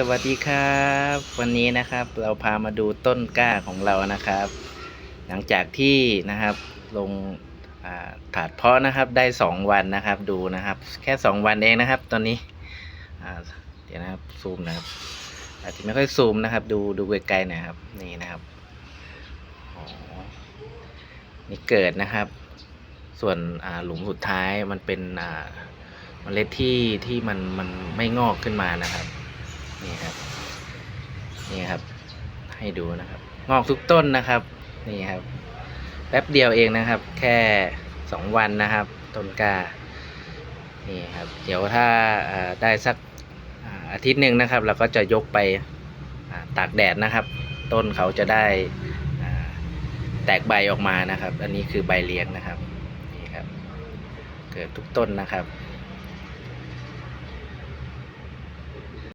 สวัสดีครับ วันนี้นะครับเราพามาดูต้นกล้าของเรานะครับ หลังจากที่นะครับลงถาดเพาะนะครับได้สองวันนะครับดูนะครับ แค่สองวันเองนะครับ ตอนนี้เดี๋ยวนะครับซูมนะครับ อาจจะไม่ค่อยซูมนะครับ ดูดูไกลๆน่อยครับนี่นะครับนี่เกิดนะครับ ส่วนหลุมสุดท้ายมันเป็นเมล็ดที่ที่มันมันไม่งอกขึ้นมานะครับ นี่ครับ นี่ครับ ให้ดูนะครับ งอกทุกต้นนะครับ นี่ครับ แป๊บเดียวเองนะครับ แค่สองวันนะครับ ต้นกานี่ครับ เดี๋ยวถ้าได้สักอาทิตย์หนึ่งนะครับ เราก็จะยกไปตากแดดนะครับ ต้นเขาจะได้แตกใบออกมานะครับ อันนี้คือใบเลี้ยงนะครับ นี่ครับ เกิดทุกต้นนะครับ